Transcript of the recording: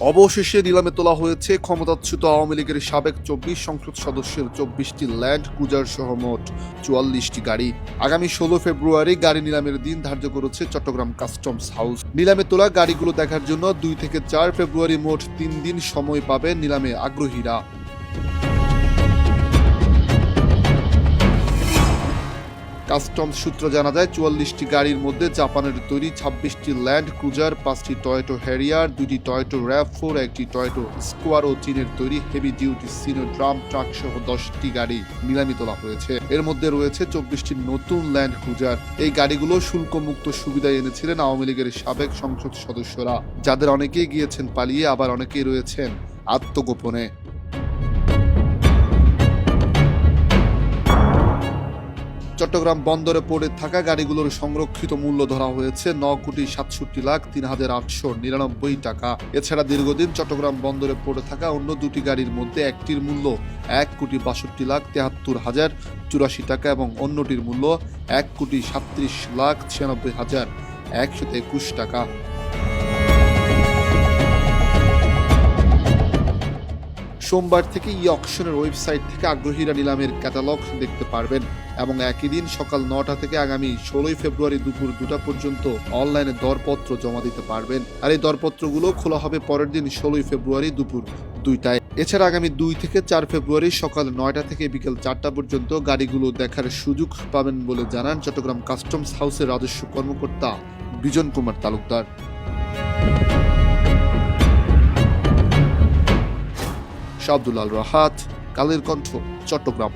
অবশেষে নিলামে তোলা হয়েছে ক্ষমতাচ্যুত আওয়ামী লীগের সাবেক চব্বিশ সংসদ সদস্যের চব্বিশটি ল্যান্ড ক্রুজার সহ মোট চুয়াল্লিশটি গাড়ি। আগামী ষোলো ফেব্রুয়ারি গাড়ি নিলামের দিন ধার্য করেছে চট্টগ্রাম কাস্টমস হাউস। নিলামে তোলা গাড়িগুলো দেখার জন্য দুই থেকে চার ফেব্রুয়ারি মোট তিন দিন সময় পাবে নিলামে আগ্রহীরা। কাস্টমস সূত্র জানা যায়, চুয়াল্লিশটি গাড়ির মধ্যে জাপানের তৈরি ছাব্বিশটি ল্যান্ড ক্রুজার, পাঁচটি টয়োটো হ্যারিয়ার দুটি টয়োটো র্যাভ ফোর একটি টয়োটো স্কোয়ার ও চীনের তৈরি heavy duty Sino drum truck সহ দশটি গাড়ি নিলামি তোলা হয়েছে। এর মধ্যে রয়েছে চব্বিশটি নতুন ল্যান্ড ক্রুজার। এই গাড়িগুলো শুল্কমুক্ত সুবিধা এনেছিলেন আওয়ামী লীগের সাবেক সংসদ সদস্যরা, যাদের অনেকেই গিয়েছেন পালিয়ে, আবার অনেকেই রয়েছেন আত্মগোপনে। চট্টগ্রাম বন্দরে পড়ে থাকা গাড়িগুলোর সংরক্ষিত মূল্য ধরা হয়েছে ন কোটি সাতষট্টি লাখ তিন হাজার আটশো নিরানব্বই টাকা। এছাড়া দীর্ঘদিন চট্টগ্রাম বন্দরে পড়ে থাকা অন্য দুটি গাড়ির মধ্যে একটির মূল্য এক কোটি বাষট্টি লাখ তেহাত্তর হাজার চুরাশি টাকা এবং অন্যটির মূল্য এক কোটি সাত্রিশ লাখ ছিয়ানব্বই হাজার একশো একুশ টাকা। সোমবার থেকে ই অকশনের ওয়েবসাইট থেকে আগ্রহীরা নিলামের ক্যাটালগ দেখতে পারবেন এবং একই দিন সকাল নটা থেকে আগামী ষোলোই ফেব্রুয়ারি দুপুর দুটা পর্যন্ত অনলাইনে দরপত্র জমা দিতে পারবেন। আর এই দরপত্রগুলো খোলা হবে পরের দিন ষোলোই ফেব্রুয়ারি দুপুর দুইটায়। এছাড়া আগামী দুই থেকে চার ফেব্রুয়ারি সকাল নয়টা থেকে বিকেল চারটা পর্যন্ত গাড়িগুলো দেখার সুযোগ পাবেন বলে জানান চট্টগ্রাম কাস্টমস হাউসের রাজস্ব কর্মকর্তা বিজন কুমার তালুকদার। শাবদুল আল রাহাত কালের কণ্ঠ চট্টগ্রাম।